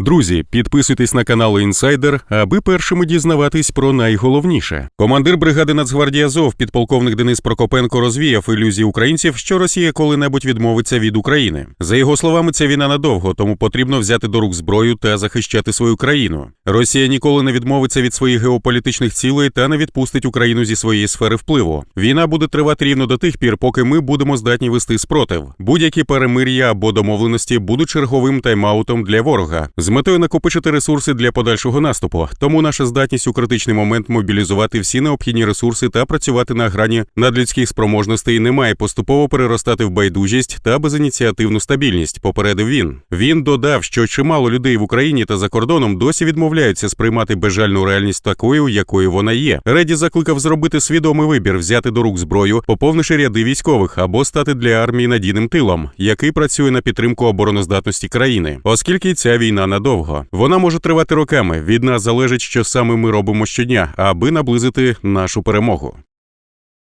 Друзі, підписуйтесь на канал Інсайдер, аби першими дізнаватись про найголовніше. Командир бригади Нацгвардії Азов, підполковник Денис Прокопенко, розвіяв ілюзії українців, що Росія коли-небудь відмовиться від України. За його словами, ця війна надовго, тому потрібно взяти до рук зброю та захищати свою країну. Росія ніколи не відмовиться від своїх геополітичних цілей та не відпустить Україну зі своєї сфери впливу. Війна буде тривати рівно до тих пір, поки ми будемо здатні вести спротив. Будь-які перемир'я або домовленості будуть черговим тайм-аутом для ворога метою накопичити ресурси для подальшого наступу. Тому наша здатність у критичний момент мобілізувати всі необхідні ресурси та працювати на грані надлюдських спроможностей не має поступово переростати в байдужість та безініціативну стабільність. Попередив він. Він додав, що чимало людей в Україні та за кордоном досі відмовляються сприймати безжальну реальність такою, якою вона є. Реді закликав зробити свідомий вибір, взяти до рук зброю, поповнивши ряди військових або стати для армії надійним тилом, який працює на підтримку обороноздатності країни, оскільки ця війна надовго. Вона може тривати роками. Від нас залежить, що саме ми робимо щодня, аби наблизити нашу перемогу.